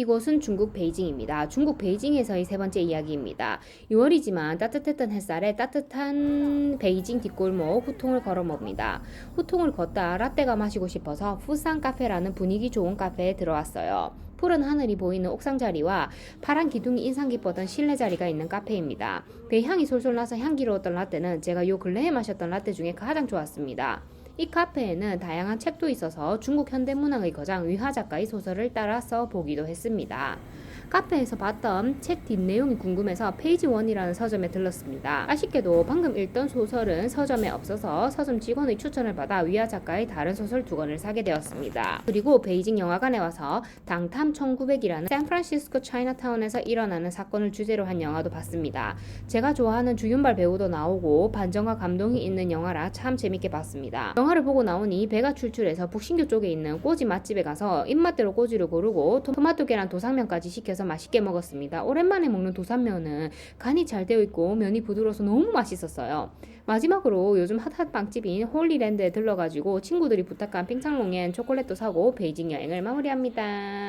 이곳은 중국 베이징입니다. 중국 베이징에서의 세 번째 이야기입니다. 6월이지만 따뜻했던 햇살에 따뜻한 베이징 뒷골목 후통을 걸어봅니다. 후통을 걷다 라떼가 마시고 싶어서 푸산 카페라는 분위기 좋은 카페에 들어왔어요. 푸른 하늘이 보이는 옥상 자리와 파란 기둥이 인상 깊었던 실내 자리가 있는 카페입니다. 배향이 솔솔 나서 향기로웠던 라떼는 제가 요 근래에 마셨던 라떼 중에 가장 좋았습니다. 이 카페에는 다양한 책도 있어서 중국 현대문학의 거장 위화 작가의 소설을 따라 써보기도 했습니다. 카페에서 봤던 책 뒷내용이 궁금해서 페이지 원이라는 서점에 들렀습니다. 아쉽게도 방금 읽던 소설은 서점에 없어서 서점 직원의 추천을 받아 위화 작가의 다른 소설 두 권을 사게 되었습니다. 그리고 베이징 영화관에 와서 당탐 1900이라는 샌프란시스코 차이나타운에서 일어나는 사건을 주제로 한 영화도 봤습니다. 제가 좋아하는 주윤발 배우도 나오고 반전과 감동이 있는 영화라 참 재밌게 봤습니다. 영화를 보고 나오니 배가 출출해서 북신교 쪽에 있는 꼬지 맛집에 가서 입맛대로 꼬지를 고르고 토마토 계란 도상면까지 시켜서 맛있게 먹었습니다. 오랜만에 먹는 도상면은 간이 잘 되어 있고 면이 부드러워서 너무 맛있었어요. 마지막으로 요즘 핫핫 빵집인 홀리랜드에 들러가지고 친구들이 부탁한 핑창롱엔 초콜릿도 사고 베이징 여행을 마무리합니다.